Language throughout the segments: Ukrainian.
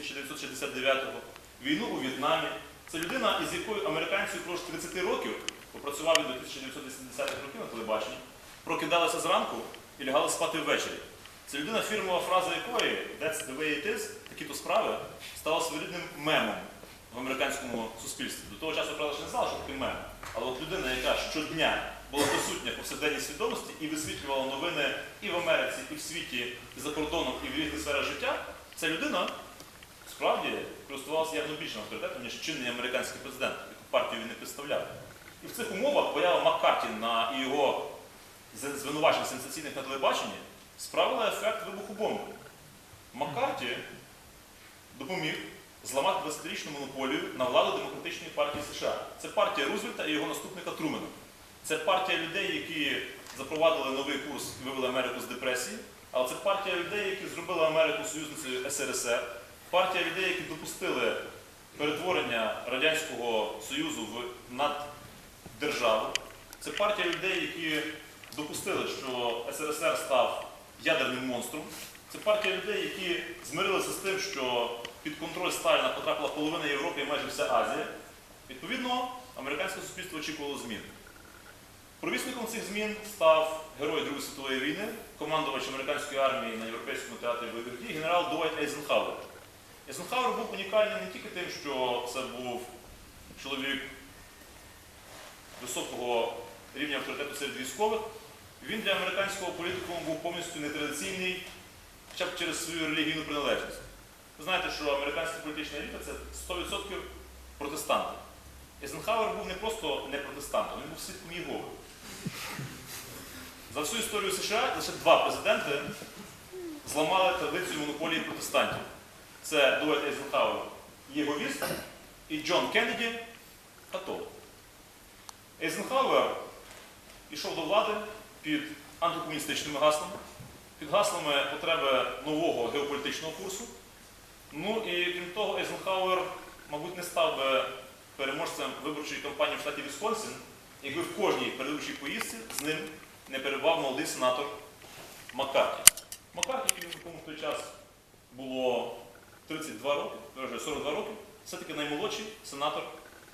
1969-го, війну у В'єтнамі. Це людина, із якою американці впродовж 30 років, попрацював до 1980-х років на телебаченні, прокидалися зранку і лягали спати ввечері. Це людина, фірмова фраза якої «That's the way it is», такі-то справи, стала своєрідним мемом в американському суспільстві. До того часу, правда, ще не знала, що таке мем. Але от людина, яка щодня була присутня повсякденній свідомості і висвітлювала новини і в Америці, і в світі, і за кордоном, і в різних сферах життя, ця людина справді користувалася явно більшим авторитетом, ніж чинний американський президент, яку партію він не представляв. І в цих умовах поява Маккарті на його звинувачень сенсаційних на телебаченні справила ефект вибуху бомби. Маккарті допоміг зламати 20-річну монополію на владу Демократичної партії США. Це партія Рузвельта і його наступника Трумена. Це партія людей, які запровадили новий курс і вивели Америку з депресії. Але це партія людей, які зробили Америку союзницею СРСР, партія людей, які допустили перетворення Радянського Союзу в наддержаву. Це партія людей, які допустили, що СРСР став ядерним монстром. Це партія людей, які змирилися з тим, що під контроль Сталіна потрапила половина Європи і майже вся Азія. Відповідно, американське суспільство очікувало змін. Провісником цих змін став герой Другої світової війни, командувач американської армії на Європейському театрі бойових дій, генерал Дуайт Ейзенхауер. Ейзенхауер був унікальний не тільки тим, що це був чоловік високого рівня авторитету серед військових, він для американського політикуму був повністю нетрадиційний, хоча б через свою релігійну приналежність. Ви знаєте, що американська політична еліта це 100% протестанти. Ейзенхауер був не просто не протестантом, він був свідком Єгови. За всю історію США лише два президенти зламали традицію монополії протестантів. Це Дуайт Ейзенхауер Єговіст і Джон Кеннеді католик. Ейзенхауер йшов до влади під антикомуністичними гаслами, під гаслами потреби нового геополітичного курсу. Ну і крім того, Ейзенхауер, мабуть, не став би переможцем виборчої кампанії в штаті Вісконсин, якби в кожній передвиборчій поїздці з ним не перебував молодий сенатор Маккарті. Маккарті, якому в той час було 32 роки, 42 роки, все-таки наймолодший сенатор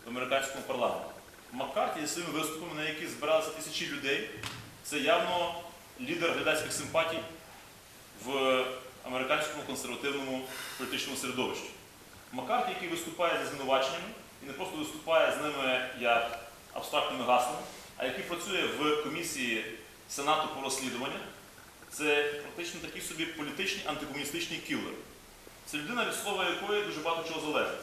в американському парламенті. Маккарті зі своїми виступами, на які збиралися тисячі людей, це явно лідер глядацьких симпатій в американському консервативному політичному середовищі. Маккарті, який виступає зі звинуваченнями, і не просто виступає з ними як абстрактними гаслами, а який працює в комісії Сенату по розслідуваннях, це практично такий собі політичний антикомуністичний кілер. Це людина, від слова якої дуже багато чого залежить.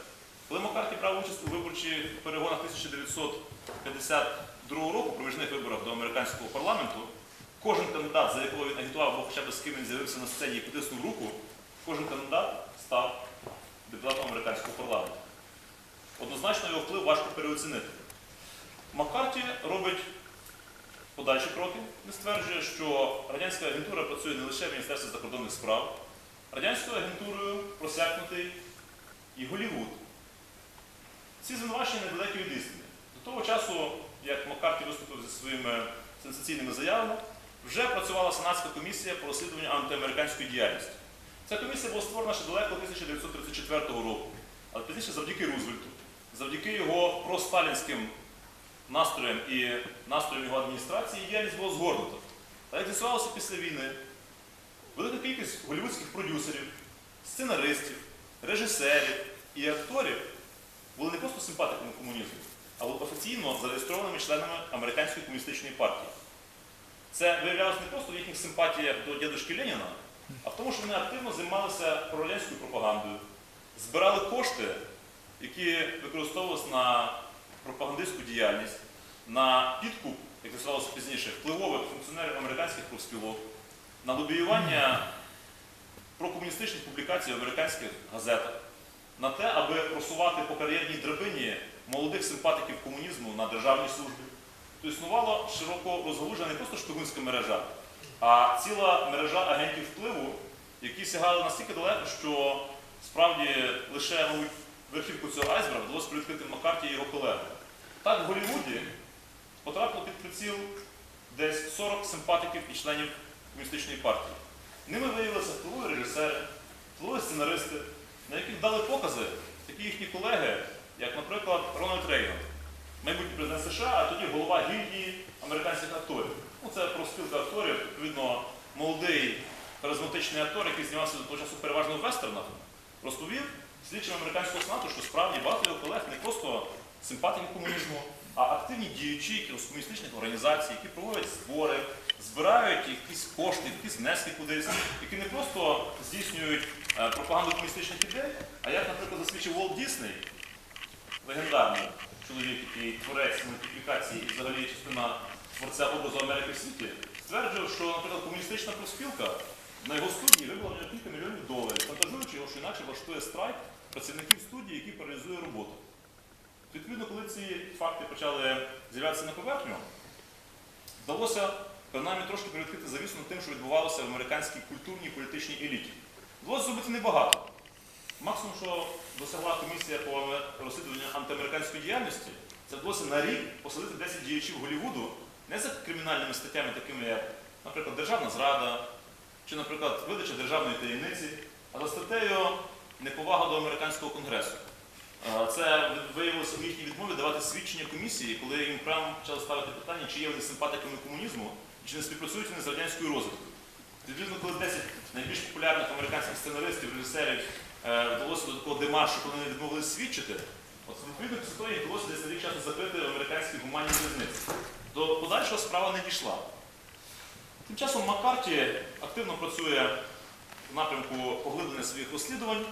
Коли Маккарті брав участь у виборчих перегонах 1952 року, проміжних виборах до американського парламенту, кожен кандидат, за якого він агітував, або хоча б з ким він з'явився на сцені і потиснув руку, кожен кандидат став депутатом американського парламенту. Однозначно його вплив важко переоцінити. Маккарті робить подальші кроки. Він стверджує, що радянська агентура працює не лише в Міністерстві закордонних справ, радянською агентурою просякнутий і Голівуд. Ці звинувачення недалекі від істини. До того часу, як Маккарті виступив зі своїми сенсаційними заявами, вже працювала Сенатська комісія по розслідуванню антиамериканської діяльності. Ця комісія була створена ще далеко 1934 року, але пізніше завдяки Рузвельту, завдяки його просталінським настроям і настроям його адміністрації діяльність була згорнута. Але як з'ясувалося після війни, велика кількість голівудських продюсерів, сценаристів, режисерів і акторів були не просто симпатиками комунізму, а були офіційно зареєстрованими членами американської комуністичної партії. Це виявлялося не просто в їхніх симпатіях до дядушки Леніна, а в тому, що вони активно займалися прорадянською пропагандою, збирали кошти, які використовувалися на пропагандистську діяльність, на підкуп, як з'ясувалося пізніше, впливових функціонерів американських профспілок, на лобіювання прокомуністичних публікацій в американських газетах, на те, аби просувати по кар'єрній драбині молодих симпатиків комунізму на державній службі. То існувала широко розгалужена не просто шпигунська мережа, а ціла мережа агентів впливу, які сягали настільки далеко, що справді лише верхівку цього айсберга вдалося привідкрити Маккарті і його колегам. Так в Голлівуді потрапило під приціл десь 40 симпатиків і членів комуністичної партії. Ними виявилися впливові режисери, впливові сценаристи, на яких дали покази такі їхні колеги, як, наприклад, Рональд Рейган, майбутній президент США, а тоді голова гільдії американських акторів. Ну, це профспілка акторів, відповідно, молодий харизматичний актор, який знімався до того часу переважно в вестернах, розповів слідчим американського сенату, що справді багато його колег не просто симпатики комунізму, а активні діячі якихось комуністичних організацій, які проводять збори, збирають якісь кошти, якісь внески кудись, які не просто здійснюють е, пропаганду комуністичних ідей, а як, наприклад, засвідчив Волт Дісней, легендарний чоловік, який творець мультиплікації і взагалі частина творця образу Америки в світі, стверджував, що, наприклад, комуністична профспілка на його студії вибила в нього кілька мільйонів доларів, фантажуючи його, що інакше влаштує страйк працівників студії, які паралізує роботу. Відповідно, коли ці факти почали з'являтися на поверхню, вдалося принаймні трошки привідкрити завісу над тим, що відбувалося в американській культурній і політичній еліті. Вдалося зробити небагато. Максимум, що досягла комісія по розслідуванню антиамериканської діяльності, це вдалося на рік посадити 10 діячів Голлівуду не за кримінальними статтями, такими як, наприклад, державна зрада, чи, наприклад, видача державної таємниці, а за статтею неповага до американського конгресу. Це виявилося в їхній відмові давати свідчення комісії, коли їм прямо почали ставити питання, чи є вони симпатиками комунізму, чи не співпрацюють вони з радянською розвідкою. Відповідно, коли 10 найбільш популярних американських сценаристів, режисерів е, вдалося до такого демаршу, коли вони відмовилися свідчити, от відповідно після того вдалося десь на рік часу закрити в американській гуманній в'язниці. До подальшого справа не дійшла. Тим часом Маккарті активно працює в напрямку поглиблення своїх розслідувань.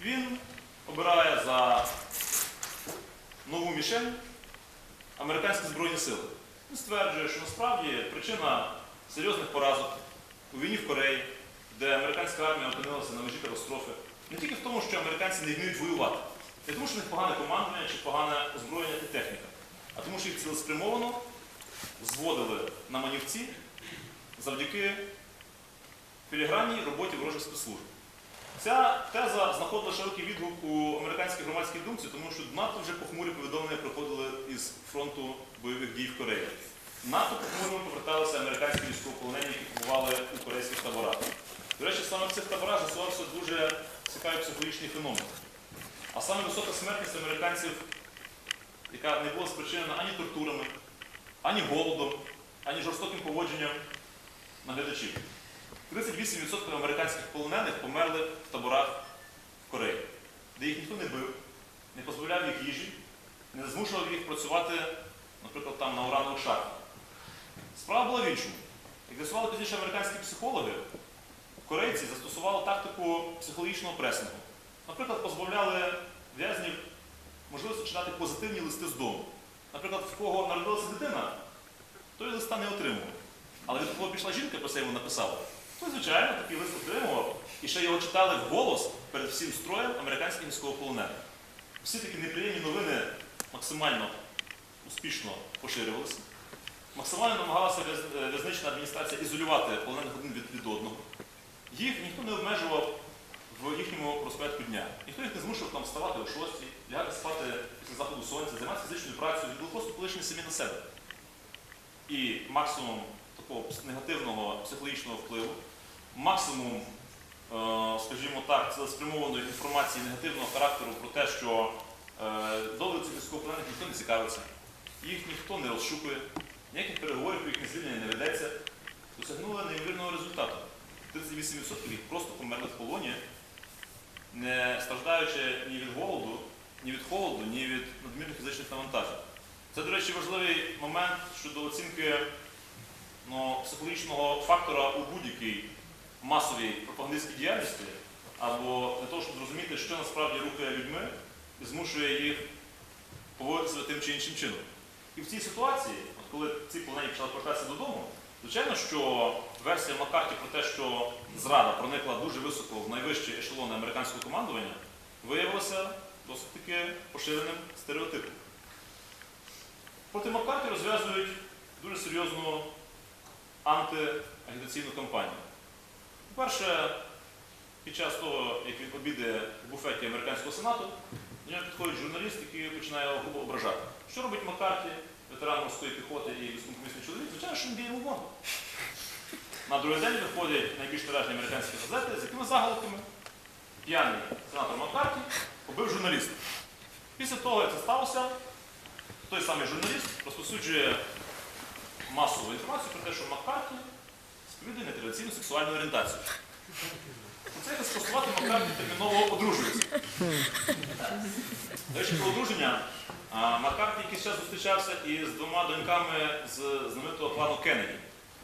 Він обирає за нову мішень американські збройні сили. Стверджує, що насправді причина серйозних поразок у війні в Кореї, де американська армія опинилася на межі катастрофи, не тільки в тому, що американці не вміють воювати, не тому, що в них погане командування чи погане озброєння і техніка, а тому, що їх цілеспрямовано зводили на манівці завдяки філігранній роботі ворожих спецслужб. Ця теза знаходила широкий відгук у американській громадській думці, тому що надто вже похмурі повідомлення приходили із фронту бойових дій в Кореї. Надто похмурими поверталися американські військовополонені, які побували у корейських таборах. До речі, саме в цих таборах з'ясувався дуже цікавий психологічний феномен. А саме висока смертність американців, яка не була спричинена ані тортурами, ані голодом, ані жорстоким поводженням наглядачів. 38% американських полонених померли в таборах в Кореї, де їх ніхто не бив, не позбавляв їх їжі, не змушував їх працювати, наприклад, там на уранових шахтах. Справа була в іншому. Як з'ясували пізніше американські психологи, корейці застосували тактику психологічного пресингу. Наприклад, позбавляли в'язнів можливості читати позитивні листи з дому. Наприклад, в кого народилася дитина, той листа не отримував. Але від кого пішла жінка, про це йому написала, то, звичайно, такий лист отримував. І ще його читали вголос перед всім строєм американських військовополонених. Всі такі неприємні новини максимально успішно поширювалися. Максимально намагалася е, в'язнична адміністрація ізолювати полонених один від, від одного. Їх ніхто не обмежував в їхньому розпорядку дня. Ніхто їх не змушував там вставати о 6, лягати спати після заходу сонця, займатися фізичною працею, були просто полишені самі на себе. І максимум такого негативного психологічного впливу, максимум, е, скажімо так, цілеспрямованої інформації негативного характеру про те, що е, цих військовополонених ніхто не цікавиться, їх ніхто не розшукує, ніяких переговорів про їхнє звільнення не ведеться, досягнули неймовірного результату. 38% їх просто померли в полоні, не страждаючи ні від голоду, ні від холоду, ні від надмірних фізичних навантажень. Це, до речі, важливий момент щодо оцінки ну, психологічного фактора у будь-якій масовій пропагандистській діяльності, або для того, щоб зрозуміти, що насправді рухає людьми і змушує їх поводити себе тим чи іншим чином. І в цій ситуації, от коли ці полонені почали повертатися додому, звичайно, що версія Маккарті про те, що зрада проникла дуже високо в найвищі ешелони американського командування, виявилася досить таки поширеним стереотипом. Проти Маккарті розв'язують дуже серйозну антиагітаційну кампанію. По-перше, під час того, як він обідає в буфеті американського сенату, до нього підходить журналіст, який починає грубо ображати. Що робить Маккарті, ветеран морської піхоти і військовомісний чоловік? Звичайно, що він б'є йому в морду. На другий день виходять найбільш тиражні американські газети з якими заголовками. п'яний сенатор Маккарті побив журналіста. Після того, як це сталося, той самий журналіст розповсюджує масову інформацію про те, що Маккарті сповідує нетрадиційну сексуальну орієнтацію. Це як спростувати Маккарті терміново одружується. До речі, про одруження. А, Маккарті якийсь час зустрічався із двома доньками з знаменитого клану Кеннеді,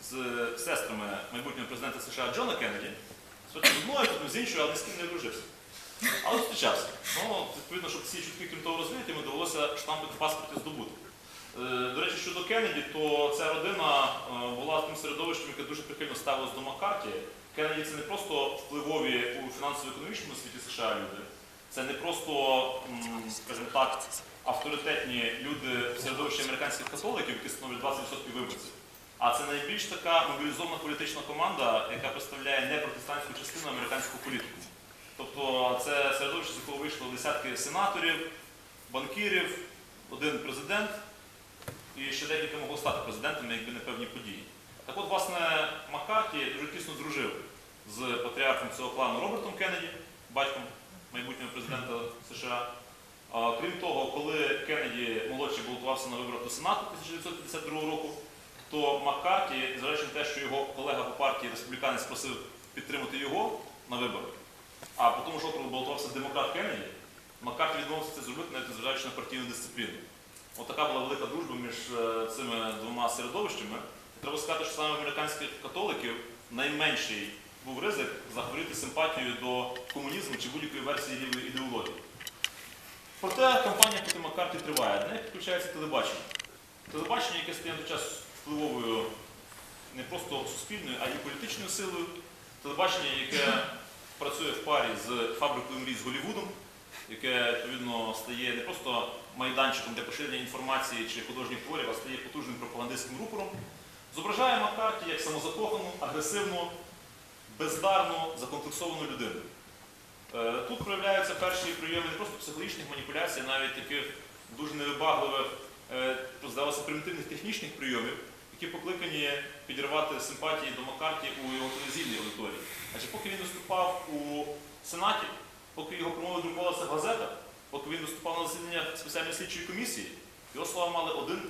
з сестрами майбутнього президента США Джона Кеннеді. З одною, потім з іншою, але ні з ким не одружився. Але зустрічався. Ну, відповідно, щоб ці чутки, крім того, розвіяти, йому довелося штампи в паспорті здобути. Е, До речі, щодо Кеннеді, то ця родина е, була тим середовищем, яке дуже прихильно ставилось до Маккарті. Кеннеді це не просто впливові у фінансово-економічному світі США люди, це не просто, скажімо так, авторитетні люди в середовищі американських католиків, які становлять 20% виборців. А це найбільш така мобілізована політична команда, яка представляє непротестантську частину американського політику. Тобто це середовище, з якого вийшло десятки сенаторів, банкірів, один президент, і ще декілька могло стати президентами, якби не певні події. Так от, власне, Маккарті дуже тісно дружив з патріархом цього клану Робертом Кеннеді, батьком майбутнього президента США. Крім того, коли Кеннеді молодший балотувався на виборах до Сенату 1952 року, то Маккарті, зважаючи на те, що його колега по партії республіканець просив підтримати його на виборах, а по тому ж округу балотувався демократ Кеннеді, Маккарті відмовився це зробити, навіть незважаючи на партійну дисципліну. От така була велика дружба між е, цими двома середовищами. Треба сказати, що саме американських католиків найменший був ризик захворіти симпатією до комунізму чи будь-якої версії лівої ідеології. Проте кампанія проти Маккарті триває. До неї підключається телебачення. Телебачення, яке стає на той час впливовою не просто суспільною, а й політичною силою. Телебачення, яке працює в парі з фабрикою мрій з Голлівудом, яке відповідно стає не просто майданчиком для поширення інформації чи художніх творів, а стає потужним пропагандистським рупором, зображає Маккарті як самозакохану, агресивну, бездарну, закомплексовану людину. Е, Тут проявляються перші прийоми не просто психологічних маніпуляцій, а навіть таких дуже невибагливих, е, здавалося, примітивних технічних прийомів, які покликані підірвати симпатії до Маккарті у його телевізійній аудиторії. Адже поки він виступав у Сенаті, поки його промови друкувалися в газетах, поки він виступав на засіданнях спеціальної слідчої комісії, його слова мали один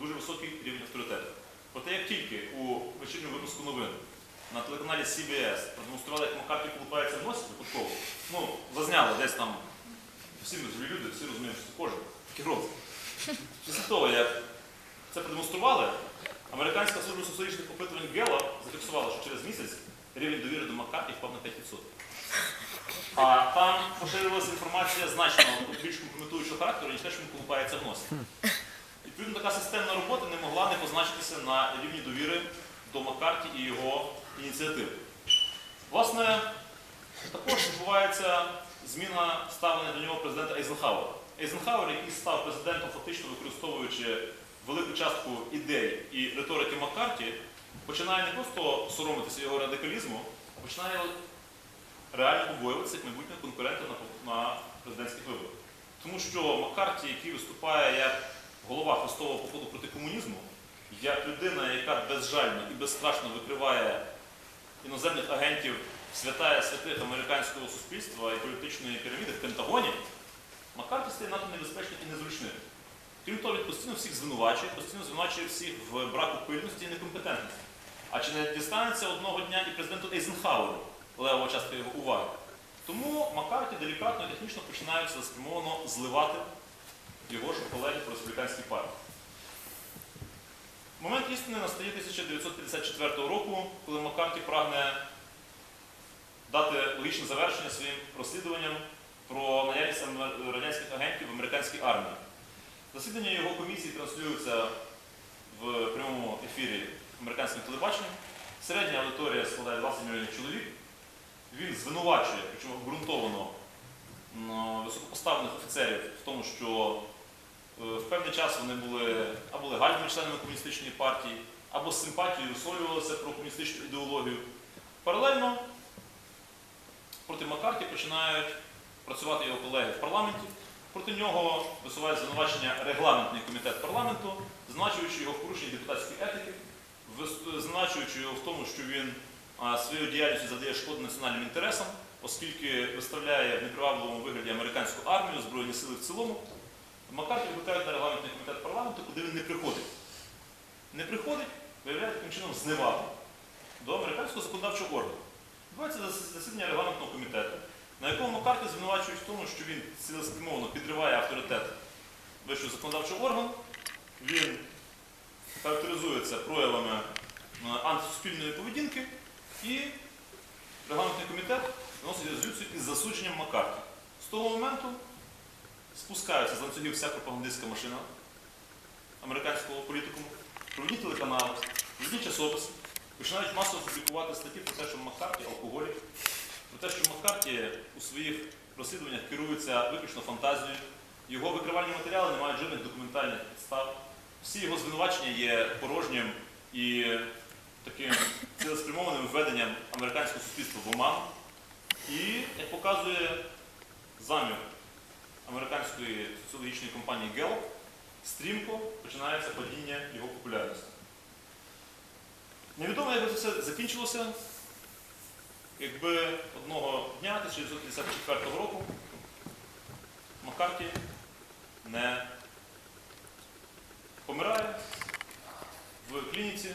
дуже високий рівень авторитету. Проте як тільки у вечірньому випуску новин на телеканалі CBS продемонстрували, як Маккарті колупається в носі випадково, ну, зазняли десь там, всі живі люди, всі розуміють, що це кожен, такі. Після того, як це продемонстрували, американська служба соціологічних опитувань Гела зафіксувала, що через місяць рівень довіри до Маккарті впав на 5%. А там поширилася інформація значно більш компрометуючого характеру, ніж те, що він колупається в носі. Відповідно, така системна робота не могла не позначитися на рівні довіри до Маккарті і його ініціатив. Власне, також відбувається зміна ставлення до нього президента Ейзенхауера. Ейзенхауер, який став президентом, фактично використовуючи велику частку ідей і риторики Маккарті, починає не просто соромитися його радикалізму, а починає реально побоюватися як майбутнього конкурента на, на президентських виборах. Тому що Маккарті, який виступає як голова хрестового походу проти комунізму, як людина, яка безжально і безстрашно викриває іноземних агентів святая святих американського суспільства і політичної піраміди в Пентагоні, Маккарті стає надто небезпечним і незручним. Крім того, він постійно всіх звинувачує, постійно звинувачує всіх в браку пильності і некомпетентності. А чи не дістанеться одного дня і президенту Ейзенхауеру левова частка його уваги? Тому Маккарті делікатно і технічно починає цілеспрямовано зливати його ж колеги по республіканській партії. Момент істини настає 1954 року, коли Маккарті прагне дати логічне завершення своїм розслідуванням про наявність радянських агентів в американській армії. Засідання його комісії транслюються в прямому ефірі американським телебаченням. Середня аудиторія складає 20 мільйонів чоловік. Він звинувачує, причому обґрунтовано високопоставлених офіцерів в тому, що в певний час вони були або легальними членами комуністичної партії, або з симпатією висловлювалися про комуністичну ідеологію. Паралельно проти Маккарті починають працювати його колеги в парламенті. Проти нього висуває звинувачення регламентний комітет парламенту, звинувачуючи його в порушенні депутатської етики, звинувачуючи його в тому, що він своєю діяльністю задає шкоду національним інтересам, оскільки виставляє в непривабливому вигляді американську армію, Збройні сили в цілому, Маккарті викликають на регламентний комітет парламенту, куди він не приходить. Не приходить, виявляє таким чином зневагу до американського законодавчого органу. Відбувається засідання регламентного комітету, на якому Маккарті звинувачують в тому, що він цілеспрямовано підриває авторитет вищого законодавчого органу. Він характеризується проявами е, антисуспільної поведінки і регламентний комітет вносить резолюцію із засудженням Маккарті. З того моменту спускаються з ланцюгів вся пропагандистська машина американського політикуму, провідні телеканали, провідні часописи, починають масово публікувати статті про те, що Маккарті алкоголік, про те, що Маккарті у своїх розслідуваннях керується виключно фантазією, його викривальні матеріали не мають жодних документальних підстав. Всі його звинувачення є порожнім і таким цілеспрямованим введенням американського суспільства в оману. І, як показує замір американської соціологічної компанії Gallup, стрімко починається падіння його популярності. Невідомо, як би це все закінчилося, якби одного дня 1954 року Маккарті не помирає в клініці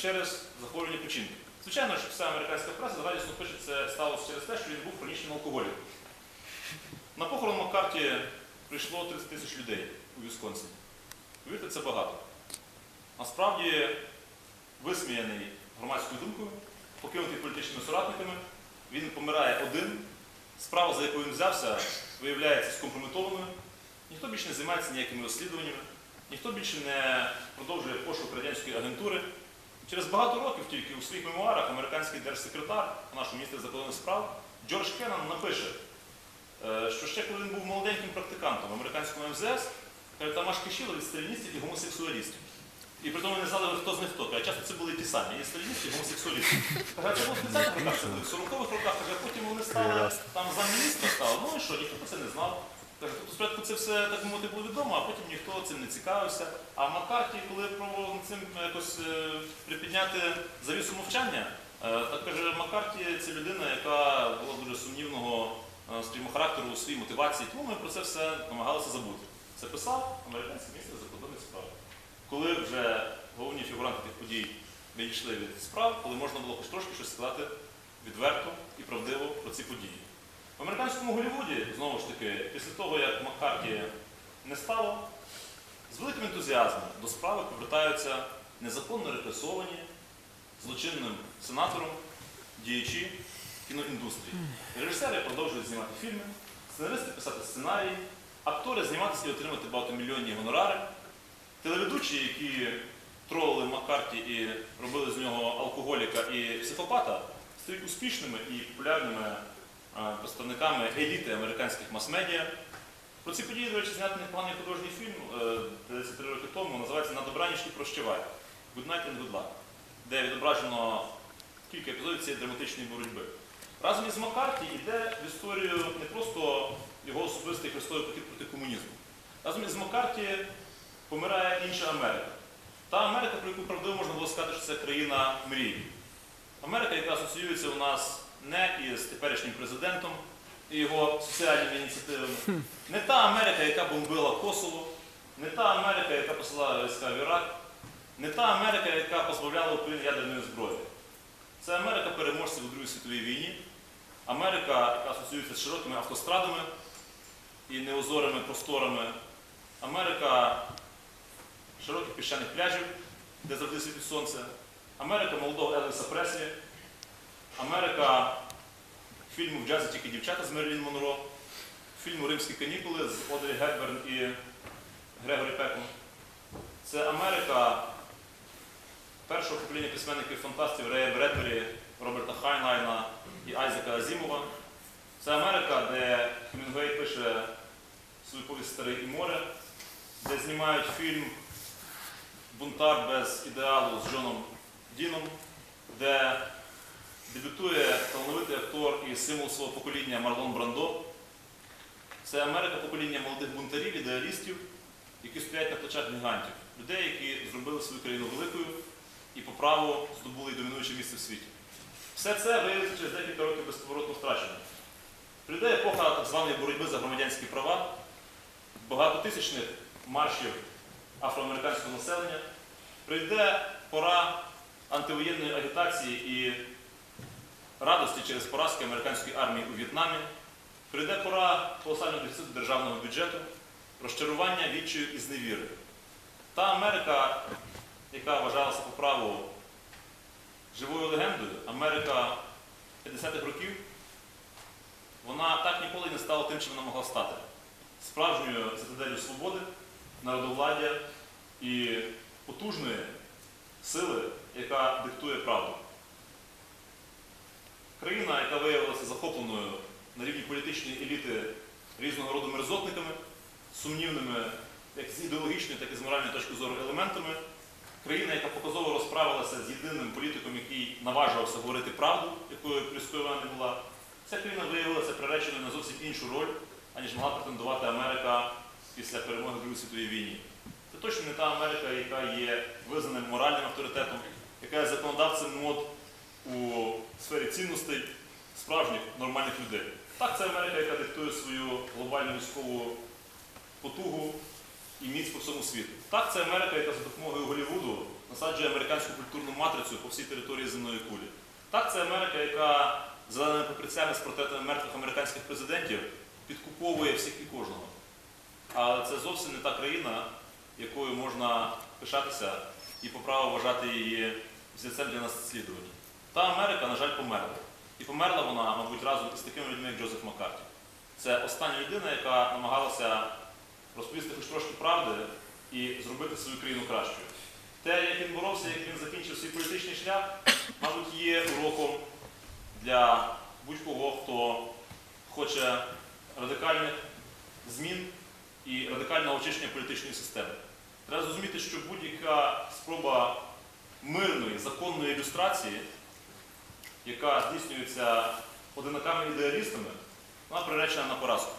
через захворювання печінки. Звичайно ж, вся американська преса радісно пише, це сталося через те, що він був хронічним алкоголіком. На похорон Маккарті прийшло 30 тисяч людей у Вісконсині. Повірте, це багато. Насправді, висміяний громадською думкою, покинутий політичними соратниками, він помирає один. Справа, за яку він взявся, виявляється скомпрометованою. Ніхто більше не займається ніякими розслідуваннями, ніхто більше не продовжує пошук радянської агентури. Через багато років тільки у своїх мемуарах американський держсекретар, наш міністр закордонних справ, Джордж Кеннон напише, що ще коли він був молоденьким практикантом в американському МЗС, каже, там аж кишіло від сталіністів і гомосексуалістів. І при тому не знали, хто з них хто. Каже, часто це були ті самі, і сталіністи, і гомосексуалісти. Каже, це було в 30-х роках, це були в 40-х роках, каже, а потім вони стали там замміністра стали. Ну і що, ніхто про це не знав. Каже, тобто спочатку це все так мовити було відомо, а потім ніхто цим не цікавився. А Маккарті, коли пробував цим якось е, припідняти завісу мовчання, е, так каже, Маккарті це людина, яка була дуже сумнівного е, скажімо, характеру у своїй мотивації, тому ми про це все намагалися забути. Це писав американський міністр закордонних справ. Коли вже головні фігуранти тих подій відійшли від справ, коли можна було хоч трошки щось сказати відверто і правдиво про ці події. В американському Голлівуді, знову ж таки, після того, як Маккарті не стало, з великим ентузіазмом до справи повертаються незаконно репресовані злочинним сенатором діячі кіноіндустрії. Режисери продовжують знімати фільми, сценаристи писати сценарії, актори зніматися і отримати багатомільйонні гонорари, телеведучі, які тролили Маккарті і робили з нього алкоголіка і психопата, стають успішними і популярними е, представниками еліти американських мас-медіа. Про ці події, до речі, знятий непоганий художній фільм е, 33 роки тому, називається На добраніч і прощавай. Good night and good luck, де відображено кілька епізодів цієї драматичної боротьби. Разом із Маккарті йде в історію не просто його особистий хрестовий похід проти комунізму. Разом із Маккарті помирає інша Америка. Та Америка, про яку правдиво можна було сказати, що це країна мрії. Америка, яка асоціюється у нас не із теперішнім президентом і його соціальними ініціативами, не та Америка, яка бомбила Косово, не та Америка, яка посилала війська в Ірак, не та Америка, яка позбавляла Україну ядерної зброї. Це Америка переможців у Другій світовій війні, Америка, яка асоціюється з широкими автострадами і неозорими просторами, Америка широких піщаних пляжів, де завжди світить сонце, Америка молодого Елвіса Преслі, Америка фільму в джазі тільки дівчата з Мерлін Монро, фільму Римські канікули з Одрі Гепберн і Грегорі Пеком. Це Америка першого покоління письменників-фантастів Рея Бредбері, Роберта Хайнлайна і Айзека Азімова. Це Америка, де Хемінгуей пише свою повість Старий і море, де знімають фільм Бунтар без ідеалу з Джоном Діном, де дебютує талановитий актор і символ свого покоління Марлон Брандо. Це Америка покоління молодих бунтарів, ідеалістів, які стоять на плечах гігантів, людей, які зробили свою країну великою і по праву здобули й домінуюче місце в світі. Все це виявиться через декілька років безповоротно втрачено. Прийде епоха так званої боротьби за громадянські права, багатотисячних маршів афроамериканського населення, прийде пора антивоєнної агітації і радості через поразки американської армії у В'єтнамі, прийде пора колосального дефіциту державного бюджету, розчарування, відчаю і зневіри. Та Америка, яка вважалася по праву живою легендою, Америка 50-х років, вона так ніколи не стала тим, чим вона могла стати. Справжньою цитаделю свободи, народовладдя і потужної сили, яка диктує правду. Країна, яка виявилася захопленою на рівні політичної еліти різного роду мерзотниками, сумнівними як з ідеологічної, так і з моральної точки зору елементами. Країна, яка показово розправилася з єдиним політиком, який наважувався говорити правду, якою плюскою не була. Ця країна виявилася приреченою на зовсім іншу роль, аніж могла претендувати Америка після перемоги в Другій світовій війні. Це точно не та Америка, яка є визнаним моральним авторитетом, яка є законодавцем мод у сфері цінностей справжніх нормальних людей. Так, це Америка, яка диктує свою глобальну військову потугу і міць по всьому світу. Так, це Америка, яка за допомогою Голлівуду насаджує американську культурну матрицю по всій території земної кулі. Так, це Америка, яка зеленими папірцями з портретами мертвих американських президентів підкуповує всіх і кожного. Але це зовсім не та країна, якою можна пишатися і по праву вважати її взірцем для нас слідування. Та Америка, на жаль, померла. І померла вона, мабуть, разом із такими людьми, як Джозеф Маккарті. Це остання людина, яка намагалася розповісти хоч трошки правди і зробити свою країну кращою. Те, як він боровся, як він закінчив свій політичний шлях, мабуть, є уроком для будь-кого, хто хоче радикальних змін і радикального очищення політичної системи. Треба зрозуміти, що будь-яка спроба мирної, законної ілюстрації, яка здійснюється одинаками ідеалістами, вона приречена на поразку.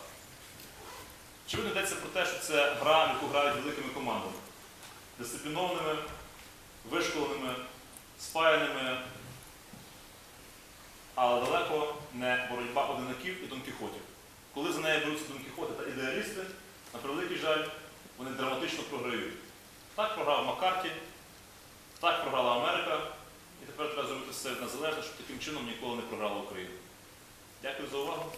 Очевидно, йдеться про те, що це гра, яку грають великими командами, дисциплінованими, вишколеними, спаяними, але далеко не боротьба одинаків і донкіхотів. Коли за нею беруться донкіхоти та ідеалісти, на превеликий жаль, вони драматично програють. Так програв Маккарті, так програла Америка, і тепер треба зробити все незалежно, щоб таким чином ніколи не програла Україна. Дякую за увагу.